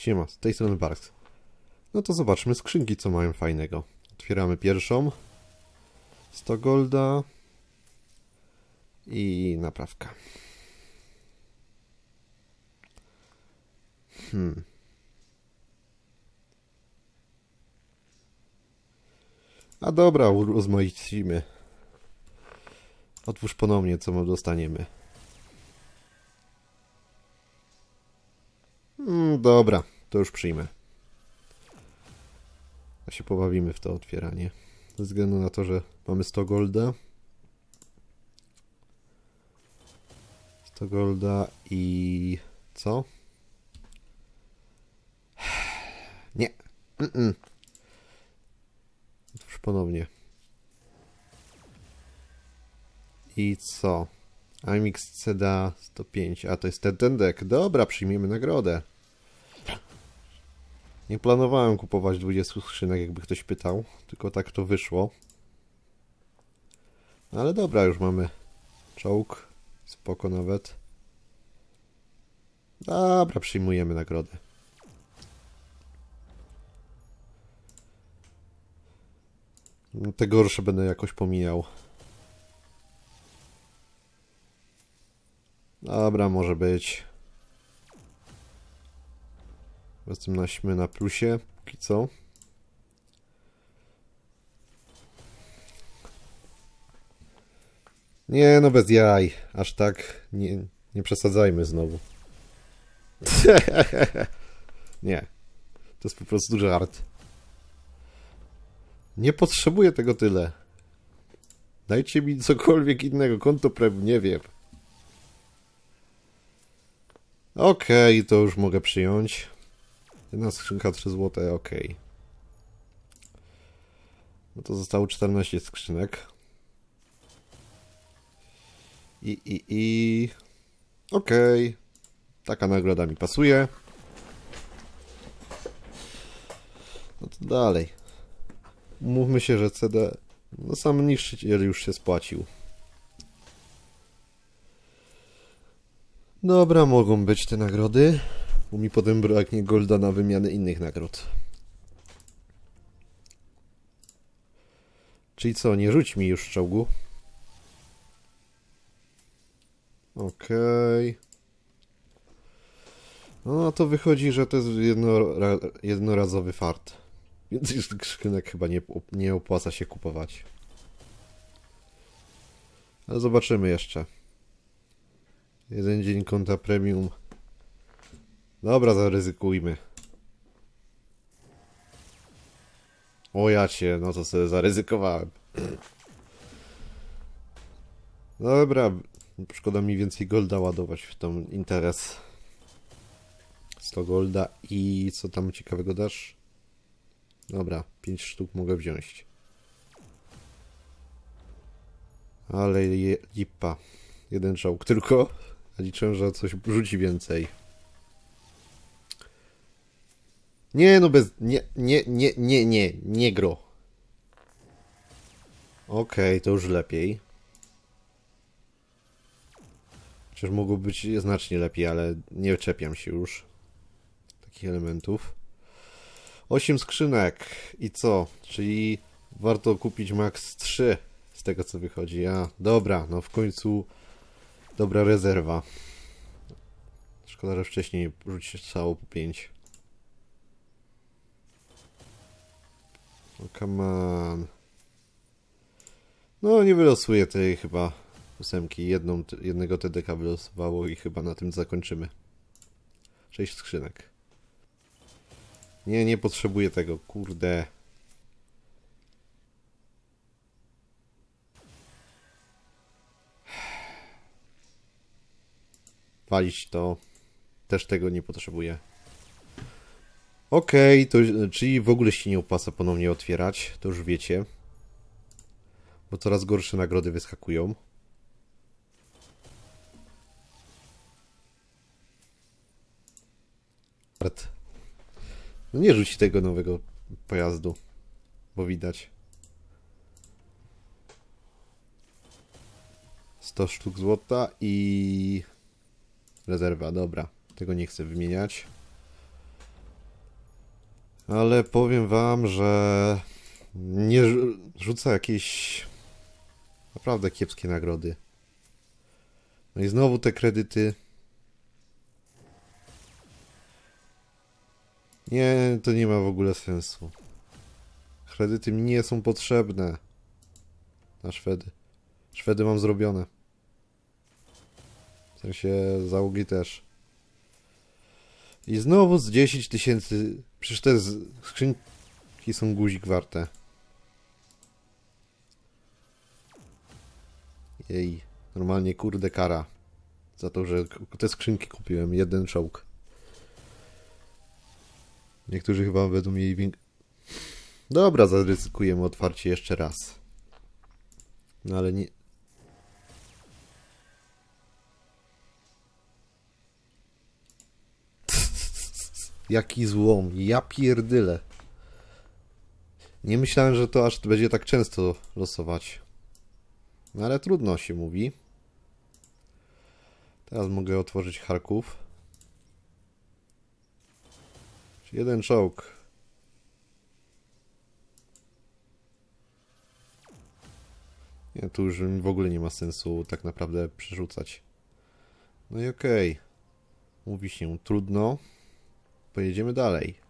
Siema, z tej strony Barks. No to zobaczmy skrzynki, co mają fajnego. Otwieramy pierwszą. 100 golda. I naprawka. Hmm. A dobra, urozmaicimy. Otwórz ponownie, co my dostaniemy. Dobra, to już przyjmę. A się pobawimy w to otwieranie. Ze względu na to, że mamy 100 golda. 100 golda i... co? Nie. Mm-mm. Otwórz ponownie. I co? IMX CDA 105. A to jest ten, ten deck. Dobra, przyjmiemy nagrodę. Nie planowałem kupować 20 skrzynek, jakby ktoś pytał. Tylko tak to wyszło. Ale dobra, już mamy czołg. Spoko nawet. Dobra, przyjmujemy nagrodę. No, Te gorsze będę jakoś pomijał. Dobra, może być. Jesteśmy na plusie, póki co. Nie, no bez jaj. Aż tak nie, nie przesadzajmy znowu. nie. To jest po prostu żart. Nie potrzebuję tego tyle. Dajcie mi cokolwiek innego. Konto premium, nie wiem. Okej, to już mogę przyjąć. Jedna skrzynka 3 zł, okej. No to zostało 14 skrzynek. I, i, i... Okej. Taka nagroda mi pasuje. No to dalej. Mówmy się, że CD... No sam niszczyciel już się spłacił. Dobra, mogą być te nagrody. Bo mi potem braknie golda na wymianę innych nagród. Czyli co, nie rzuć mi już czołgu? Okej. No to wychodzi, że to jest jednora jednorazowy fart. Więc już tych skrzynek chyba nie, nie opłaca się kupować. Ale zobaczymy jeszcze. Jeden dzień konta premium. Dobra, zaryzykujmy. O ja cię, no to sobie zaryzykowałem. Dobra, szkoda mi więcej golda ładować w tą interes. 100 golda i co tam ciekawego dasz? Dobra, 5 sztuk mogę wziąć. Ale je, lipa. Jeden czołg tylko. Liczę, że coś rzuci więcej. Nie, no bez... Nie, nie, nie, nie, nie, nie gro. Okej, to już lepiej. Chociaż mogło być znacznie lepiej, ale nie czepiam się już takich elementów. 8 skrzynek. I co? Czyli warto kupić max 3 z tego co wychodzi. A, dobra, no w końcu dobra rezerwa. Szkoda, że wcześniej rzucić cało po 5. No come on. No nie wylosuję tej chyba ósemki. Jedną, jednego TDK wylosowało i chyba na tym zakończymy. 6 skrzynek. Nie, nie potrzebuję tego, kurde. Walić to. Też tego nie potrzebuję. Okej, to czyli w ogóle się nie opłaca ponownie otwierać, to już wiecie. Bo coraz gorsze nagrody wyskakują. No nie rzuć tego nowego pojazdu, bo widać. 100 sztuk złota i rezerwa, dobra. Tego nie chcę wymieniać. Ale powiem wam, że nie rzu- rzuca jakieś naprawdę kiepskie nagrody. No i znowu te kredyty. Nie, to nie ma w ogóle sensu. Kredyty mi nie są potrzebne. Na Szwedy. Szwedy mam zrobione. W sensie załogi też. I znowu z 10 tysięcy. Przecież te skrzynki są guzik warte. Jej. Normalnie kurde kara. Za to, że te skrzynki kupiłem. Jeden czołg. Niektórzy chyba będą mieli więk... Dobra, zaryzykujemy otwarcie jeszcze raz. No ale nie... Jaki złom, ja pierdyle. Nie myślałem, że to aż będzie tak często losować. No ale trudno się mówi. Teraz mogę otworzyć Charków. Jeden czołg. Nie, tu już w ogóle nie ma sensu tak naprawdę przerzucać. No i okej. Mówi się trudno. Pojedziemy dalej.